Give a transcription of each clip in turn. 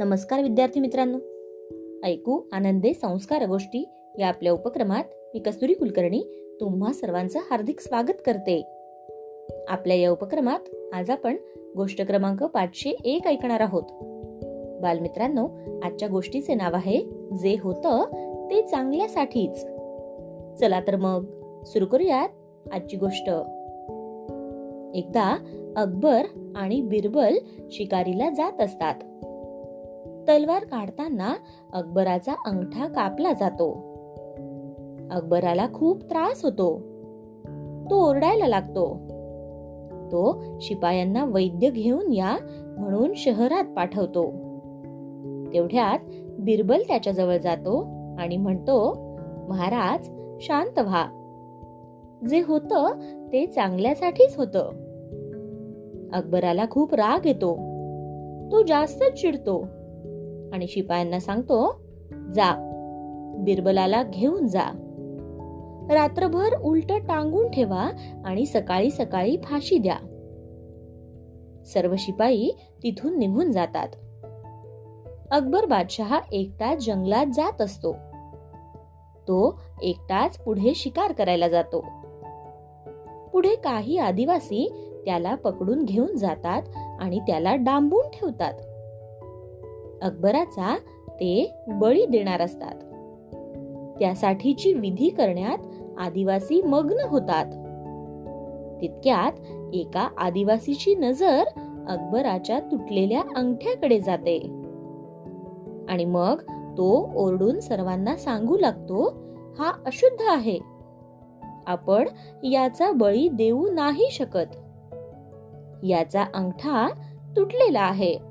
नमस्कार विद्यार्थी मित्रांनो. ऐकू आनंदे संस्कार गोष्टी या आपल्या उपक्रमात मी कस्तुरी कुलकर्णी तुम्हा सर्वांचं हार्दिक स्वागत करते. आपल्या या उपक्रमात आज आपण गोष्ट क्रमांक पाचशे एक ऐकणार आहोत. बालमित्रांनो आजच्या गोष्टीचे नाव आहे जे होतं ते चांगल्यासाठीच. चला तर मग सुरू करूयात आजची गोष्ट. एकदा अकबर आणि बिरबल शिकारीला जात असतात. तलवार काढताना अकबराचा अंगठा कापला जातो. अकबराला खूप त्रास होतो. तो ओरडायला लागतो. तो शिपायांना वैद्य घेऊन या म्हणून शहरात पाठवतो. तेवढ्यात बिरबल त्याच्याजवळ जातो आणि म्हणतो महाराज शांत व्हा. जे होतं ते चांगल्यासाठीच होतं. अकबराला खूप राग येतो. तो जास्तच चिडतो. आणि शिपायांना सांगतो जा बिरबलाला घेऊन जा. रात्रभर उलट टांगून ठेवा आणि सकाळी सकाळी फाशी द्या. सर्व शिपाई तिथून निघून जातात. अकबर बादशहा एकटाच जंगलात जात असतो. तो एकटाच पुढे शिकार करायला जातो. पुढे काही आदिवासी त्याला पकडून घेऊन जातात आणि त्याला डांबून ठेवतात. अकबराचा ते बळी देणार असतात. त्यासाठीची विधी करण्यात आदिवासी मग्न होतात. तितक्यात एका आदिवासीची नजर अकबराच्या तुटलेल्या अंगठ्याकडे जाते. आणि मग तो ओरडून सर्वांना सांगू लागतो हा अशुद्ध आहे. आपण याचा बळी देऊ नाही शकत. याचा अंगठा तुटलेला आहे.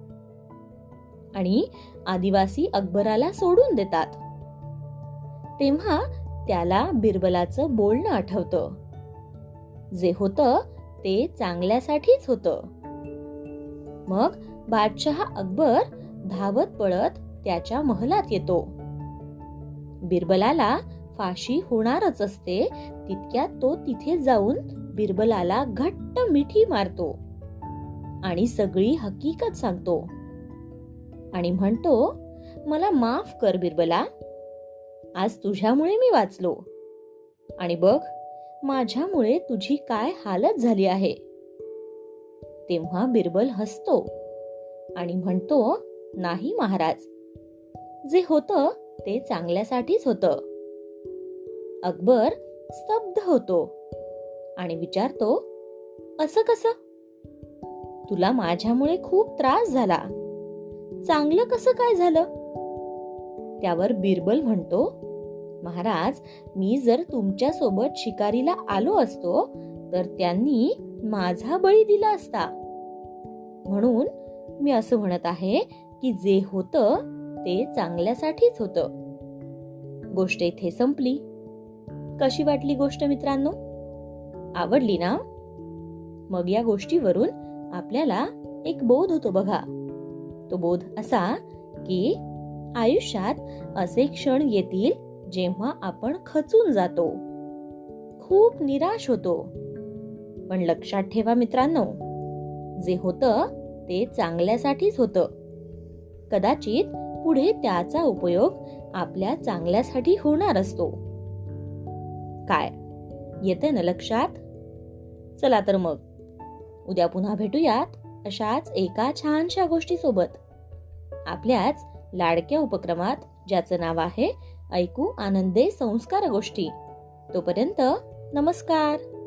आणि आदिवासी अकबराला सोडून देतात. तेव्हा त्याला बिरबलाचं बोलणं आठवतं. जे होतं ते चांगल्यासाठीच होतं. मग बादशहा अकबर धावत पळत त्याच्या महलात येतो. बिरबलाला फाशी होणारच असते तितक्यात तो तिथे जाऊन बिरबलाला घट्ट मिठी मारतो आणि सगळी हकीकत सांगतो. आणि म्हणतो मला माफ कर बिरबला. आज तुझ्यामुळे मी वाचलो. आणि बघ माझ्यामुळे तुझी काय हालत झाली आहे. तेव्हा बिरबल हसतो आणि म्हणतो नाही महाराज. जे होतं ते चांगल्यासाठीच होतं. अकबर स्तब्ध होतो आणि विचारतो असं कसं? तुला माझ्यामुळे खूप त्रास झाला. चांगलं कसं काय झालं? त्यावर बिरबल म्हणतो महाराज मी जर तुमच्यासोबत शिकारीला आलो असतो तर त्यांनी माझा बळी दिला असता. म्हणून मी असं म्हणत आहे की जे होतं ते चांगल्यासाठीच होतं. गोष्ट इथे संपली. कशी वाटली गोष्ट मित्रांनो? आवडली ना? मग या गोष्टीवरून आपल्याला एक बोध होतो बघा. तो बोध असा की आयुष्यात असे क्षण येतील जेव्हा आपण खचून जातो. खूप निराश होतो. पण लक्षात ठेवा मित्रांनो जे होतं ते चांगल्यासाठीच होतं. कदाचित पुढे त्याचा उपयोग आपल्या चांगल्यासाठी होणार असतो. काय? येते ना लक्षात? चला तर मग. उद्या पुन्हा भेटूयात. अशाच एका छानशा गोष्टीसोबत. आपल्याच लाडक्या उपक्रमात ज्याचं नाव आहे ऐकू आनंदे संस्कार गोष्टी. तोपर्यंत नमस्कार.